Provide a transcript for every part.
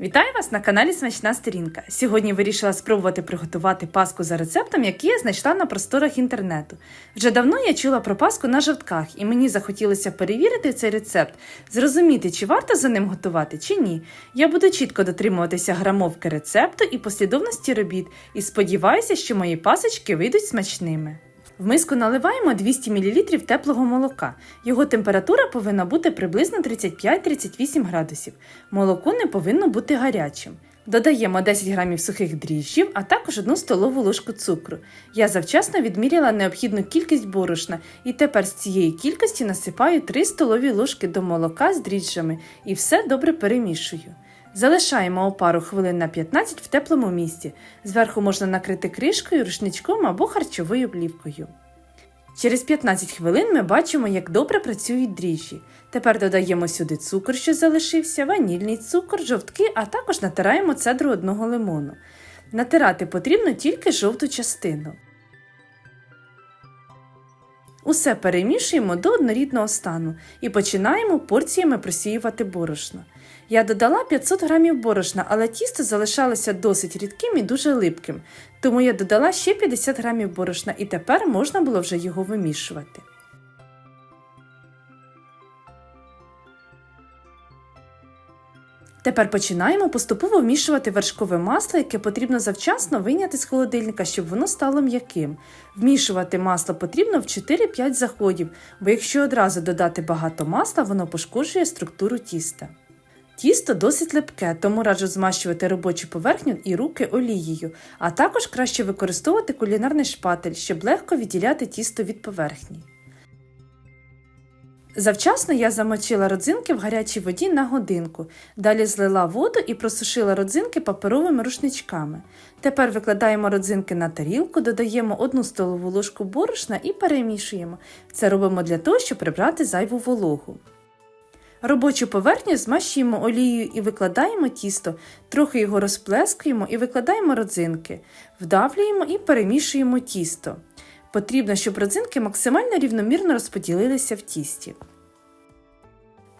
Вітаю вас на каналі Смачна Сторінка. Сьогодні вирішила спробувати приготувати паску за рецептом, який я знайшла на просторах інтернету. Вже давно я чула про паску на жовтках, і мені захотілося перевірити цей рецепт, зрозуміти, чи варто за ним готувати, чи ні. Я буду чітко дотримуватися грамовки рецепту і послідовності робіт, і сподіваюся, що мої пасочки вийдуть смачними. В миску наливаємо 200 мл теплого молока. Його температура повинна бути приблизно 35-38 градусів. Молоко не повинно бути гарячим. Додаємо 10 грамів сухих дріжджів, а також 1 столову ложку цукру. Я завчасно відміряла необхідну кількість борошна і тепер з цієї кількості насипаю 3 столові ложки до молока з дріжджами і все добре перемішую. Залишаємо опару хвилин на 15 в теплому місці. Зверху можна накрити кришкою, рушничком або харчовою плівкою. Через 15 хвилин ми бачимо, як добре працюють дріжджі. Тепер додаємо сюди цукор, що залишився, ванільний цукор, жовтки, а також натираємо цедру одного лимону. Натирати потрібно тільки жовту частину. Усе перемішуємо до однорідного стану і починаємо порціями просіювати борошно. Я додала 500 грамів борошна, але тісто залишалося досить рідким і дуже липким, тому я додала ще 50 грамів борошна і тепер можна було вже його вимішувати. Тепер починаємо поступово вмішувати вершкове масло, яке потрібно завчасно вийняти з холодильника, щоб воно стало м'яким. Вмішувати масло потрібно в 4-5 заходів, бо якщо одразу додати багато масла, воно пошкоджує структуру тіста. Тісто досить липке, тому раджу змащувати робочу поверхню і руки олією, а також краще використовувати кулінарний шпатель, щоб легко відділяти тісто від поверхні. Завчасно я замочила родзинки в гарячій воді на годинку. Далі злила воду і просушила родзинки паперовими рушничками. Тепер викладаємо родзинки на тарілку, додаємо 1 столову ложку борошна і перемішуємо. Це робимо для того, щоб прибрати зайву вологу. Робочу поверхню змащуємо олією і викладаємо тісто, трохи його розплескуємо і викладаємо родзинки, вдавлюємо і перемішуємо тісто. Потрібно, щоб родзинки максимально рівномірно розподілилися в тісті.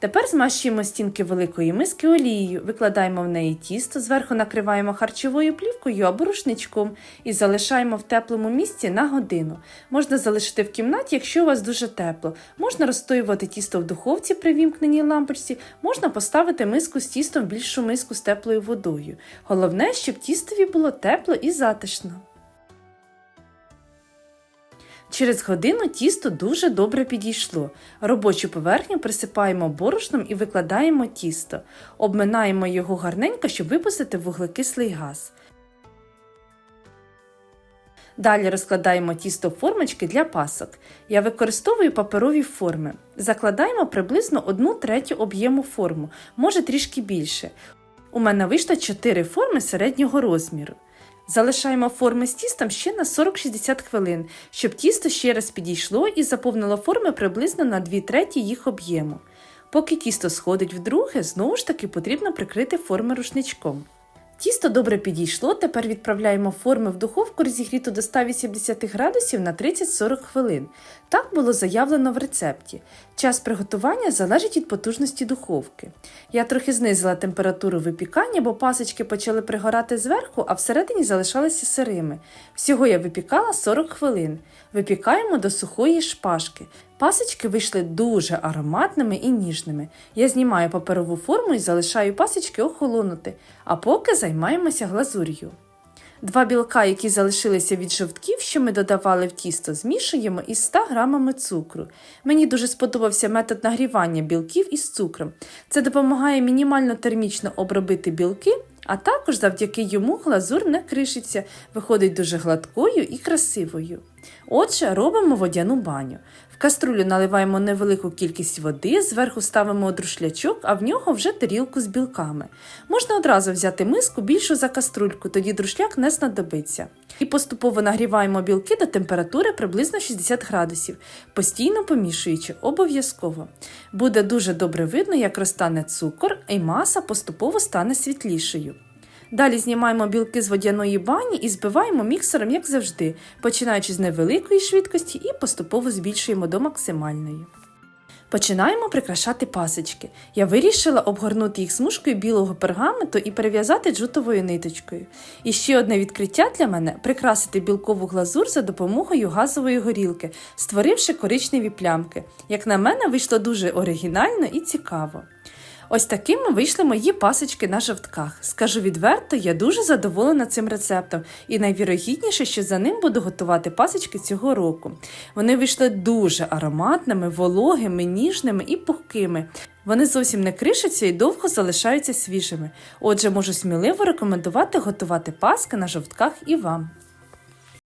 Тепер змащуємо стінки великої миски олією, викладаємо в неї тісто, зверху накриваємо харчовою плівкою або рушничком і залишаємо в теплому місці на годину. Можна залишити в кімнаті, якщо у вас дуже тепло. Можна розстоювати тісто в духовці при вімкненій лампочці, можна поставити миску з тістом в більшу миску з теплою водою. Головне, щоб тістові було тепло і затишно. Через годину тісто дуже добре підійшло. Робочу поверхню присипаємо борошном і викладаємо тісто. Обминаємо його гарненько, щоб випустити вуглекислий газ. Далі розкладаємо тісто в формочки для пасок. Я використовую паперові форми. Закладаємо приблизно 1 третю об'єму форму, може трішки більше. У мене вийшло 4 форми середнього розміру. Залишаємо форми з тістом ще на 40-60 хвилин, щоб тісто ще раз підійшло і заповнило форми приблизно на 2 треті їх об'єму. Поки тісто сходить вдруге, знову ж таки потрібно прикрити форми рушничком. Тісто добре підійшло, тепер відправляємо форми в духовку розігріту до 180 градусів на 30-40 хвилин. Так було заявлено в рецепті. Час приготування залежить від потужності духовки. Я трохи знизила температуру випікання, бо пасочки почали пригорати зверху, а всередині залишалися сирими. Всього я випікала 40 хвилин. Випікаємо до сухої шпажки. Пасочки вийшли дуже ароматними і ніжними. Я знімаю паперову форму і залишаю пасочки охолонути, а поки займаємося глазур'ю. Два білка, які залишилися від жовтків, що ми додавали в тісто, змішуємо із 100 грамами цукру. Мені дуже сподобався метод нагрівання білків із цукром. Це допомагає мінімально термічно обробити білки, а також завдяки йому глазур не кришиться, виходить дуже гладкою і красивою. Отже, робимо водяну баню. В каструлю наливаємо невелику кількість води, зверху ставимо друшлячок, а в нього вже тарілку з білками. Можна одразу взяти миску більшу за каструльку, тоді друшляк не знадобиться. І поступово нагріваємо білки до температури приблизно 60 градусів, постійно помішуючи, обов'язково. Буде дуже добре видно, як розтане цукор, і маса поступово стане світлішою. Далі знімаємо білки з водяної бані і збиваємо міксером, як завжди, починаючи з невеликої швидкості і поступово збільшуємо до максимальної. Починаємо прикрашати пасочки. Я вирішила обгорнути їх смужкою білого пергаменту і перев'язати джутовою ниточкою. І ще одне відкриття для мене прикрасити білкову глазур за допомогою газової горілки, створивши коричневі плямки. Як на мене, вийшло дуже оригінально і цікаво. Ось такими вийшли мої пасочки на жовтках. Скажу відверто, я дуже задоволена цим рецептом, і найвірогідніше, що за ним буду готувати пасочки цього року. Вони вийшли дуже ароматними, вологими, ніжними і пухкими. Вони зовсім не кришаться і довго залишаються свіжими. Отже, можу сміливо рекомендувати готувати паски на жовтках і вам.